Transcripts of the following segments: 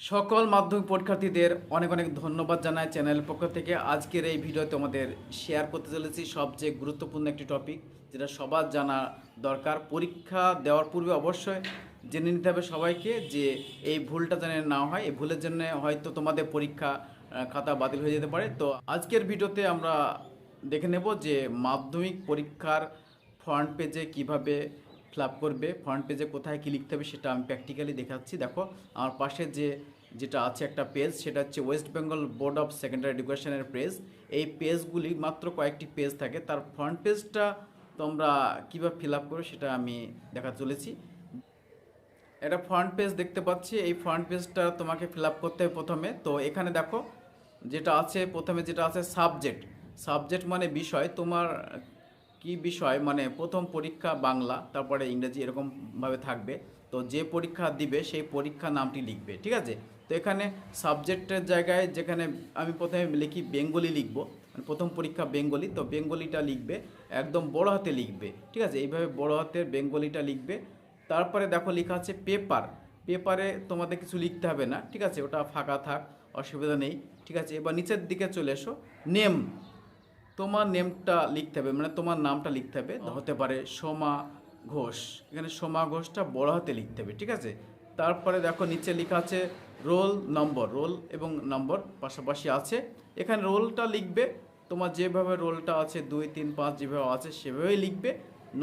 সকল মাধ্যমিক পরীক্ষার্থীদের অনেক অনেক ধন্যবাদ জানাই চ্যানেলের পক্ষ থেকে। আজকের এই ভিডিওতে আমাদের শেয়ার করতে চলেছি সবচেয়ে গুরুত্বপূর্ণ একটি টপিক যেটা সবার জানা দরকার। পরীক্ষা দেওয়ার পূর্বে অবশ্যই জেনে নিতে হবে সবাইকে যে এই ভুলটা যেন না হয়, এই ভুলের জন্য হয়তো তোমাদের পরীক্ষা খাতা বাতিল হয়ে যেতে পারে। তো আজকের ভিডিওতে আমরা দেখে নেব যে মাধ্যমিক পরীক্ষার ফ্রন্ট পেজে কীভাবে ফিল আপ করবে ফ্রন্ট পেজে কোথায় কী লিখতে হবে সেটা আমি প্র্যাকটিক্যালি দেখাচ্ছি। দেখো, আমার পাশে যে, যেটা আছে একটা পেজ সেটা হচ্ছে West Bengal board of secondary এডুকেশনের পেজ এই পেজগুলি মাত্র কয়েকটি পেজ থাকে। তার ফ্রন্ট পেজটা তোমরা কীভাবে ফিল আপ করবে সেটা আমি দেখা চলেছি। এটা ফ্রন্ট পেজ দেখতে পাচ্ছি। এই ফ্রন্ট পেজটা তোমাকে ফিল আপ করতে হবে প্রথমে। তো এখানে দেখো, যেটা আছে, প্রথমে যেটা আছে সাবজেক্ট সাবজেক্ট মানে বিষয়। তোমার কি বিষয়? মানে প্রথম পরীক্ষা বাংলা, তারপরে ইংরেজি এরকমভাবে থাকবে। তো যে পরীক্ষা দিবে, সেই পরীক্ষা নামটি লিখবে, ঠিক আছে? তো এখানে সাবজেক্টের জায়গায় যেখানে আমি প্রথমে লিখি বেঙ্গলি লিখব। মানে প্রথম পরীক্ষা বেঙ্গলি, তো বেঙ্গলিটা লিখবে, একদম বড় হাতে লিখবে, ঠিক আছে? এইভাবে বড় হাতে বেঙ্গলিটা লিখবে। তারপরে দেখো লেখা আছে পেপার। পেপারে তোমাদের কিছু লিখতে হবে না, ঠিক আছে? ওটা ফাঁকা থাক, অসুবিধা নেই, ঠিক আছে? এবার নিচের দিকে চলে এসো। নেম। তোমার নেমটা লিখতে হবে মানে তোমার নামটা লিখতে হবে। হতে পারে সোমা ঘোষ। এখানে সোমা ঘোষটা বড় হাতে লিখতে হবে ঠিক আছে? তারপরে দেখো নিচে লেখা আছে রোল নম্বর রোল এবং নম্বর পাশাপাশি আছে। এখানে রোলটা লিখবে তোমার যেভাবে রোলটা আছে দুই তিন পাঁচ যেভাবে আছে সেভাবেই লিখবে।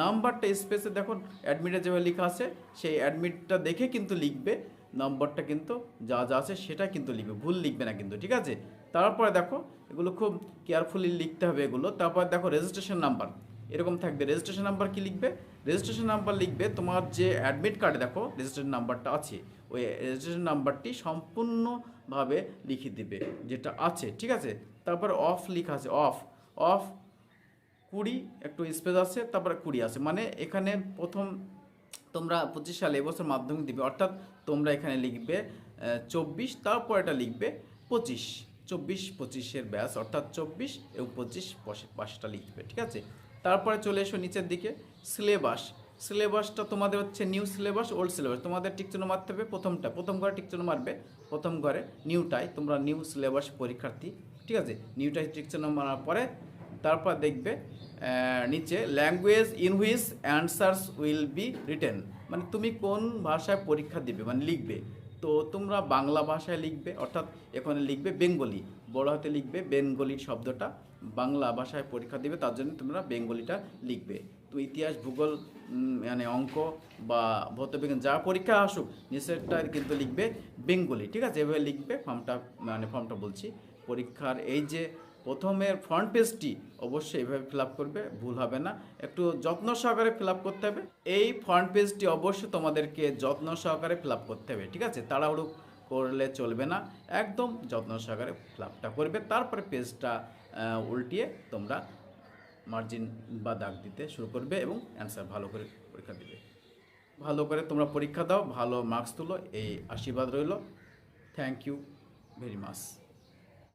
নাম্বারটা স্পেসে দেখো অ্যাডমিটে যেভাবে লেখা আছে সেই অ্যাডমিটটা দেখে কিন্তু লিখবে। নম্বরটা কিন্তু যা যা আছে সেটা কিন্তু লিখবে, ভুল লিখবে না কিন্তু, ঠিক আছে? তারপরে দেখো, এগুলো খুব কেয়ারফুলি লিখতে হবে এগুলো। তারপর দেখো রেজিস্ট্রেশন নাম্বার এরকম থাকবে। রেজিস্ট্রেশন নাম্বার কি লিখবে? রেজিস্ট্রেশন নাম্বার লিখবে তোমার যে অ্যাডমিট কার্ডে দেখো রেজিস্ট্রেশন নাম্বারটা আছে। ওই রেজিস্ট্রেশন নাম্বারটি সম্পূর্ণভাবে লিখে দিবে, যেটা আছে, ঠিক আছে? তারপর অফ লিখা আছে অফ অফ কুড়ি, একটু স্পেস আছে, তারপরে কুড়ি আছে। মানে এখানে প্রথম তোমরা পঁচিশ সালে এবছর মাধ্যমিক দিবে, অর্থাৎ তোমরা এখানে লিখবে চব্বিশ তারপর এটা লিখবে পঁচিশ। চব্বিশ পঁচিশের ব্যাস, অর্থাৎ চব্বিশ এবং পঁচিশ পাশটা লিখবে, ঠিক আছে? তারপরে চলে এসো নিচের দিকে, সিলেবাস। সিলেবাসটা তোমাদের হচ্ছে নিউ সিলেবাস, ওল্ড সিলেবাস। তোমাদের টিকচুনো মারতে হবে প্রথমটা। প্রথম ঘরে টিকচুনো মারবে, প্রথম ঘরে নিউটাই। তোমরা নিউ সিলেবাস পরীক্ষার্থী, ঠিক আছে? নিউটাই টিকচুনো মারার পরে তারপর দেখবে নিচে language in which answers will be written মানে তুমি কোন ভাষায় পরীক্ষা দিবে মানে লিখবে। তো তোমরা বাংলা ভাষায় লিখবে, অর্থাৎ এখানে লিখবে বেঙ্গলি। বড় হাতে লিখবে বেঙ্গলি শব্দটা, বাংলা ভাষায় পরীক্ষা দিবে, তার জন্য তোমরা বেঙ্গলিটা লিখবে। তো ইতিহাস, ভূগোল মানে অঙ্ক বা ভৌতবিজ্ঞান, যা পরীক্ষা আসুক, নিচেরটা কিন্তু লিখবে বেঙ্গলি, ঠিক আছে? এভাবে লিখবে, ফর্মটা মানে ফর্মটা বলছি। পরীক্ষার এই যে প্রথমের ফ্রন্ট পেজটি অবশ্যই এভাবে ফিল করবে, ভুল হবে না। একটু যত্ন সহকারে ফিল করতে হবে। এই ফ্রন্ট পেজটি অবশ্যই তোমাদেরকে যত্ন সহকারে ফিল করতে হবে, ঠিক আছে? তাড়াহুড়ো করলে চলবে না। একদম যত্ন সহকারে ফিল আপটা করবে, তারপরে পেজটা উল্টিয়ে তোমরা মার্জিন বা দাগ দিতে শুরু করবে এবং অ্যান্সার ভালো করে পরীক্ষা দিবে। ভালো করে তোমরা পরীক্ষা দাও, ভালো মার্কস তুলো, এই আশীর্বাদ রইল। Thank you very much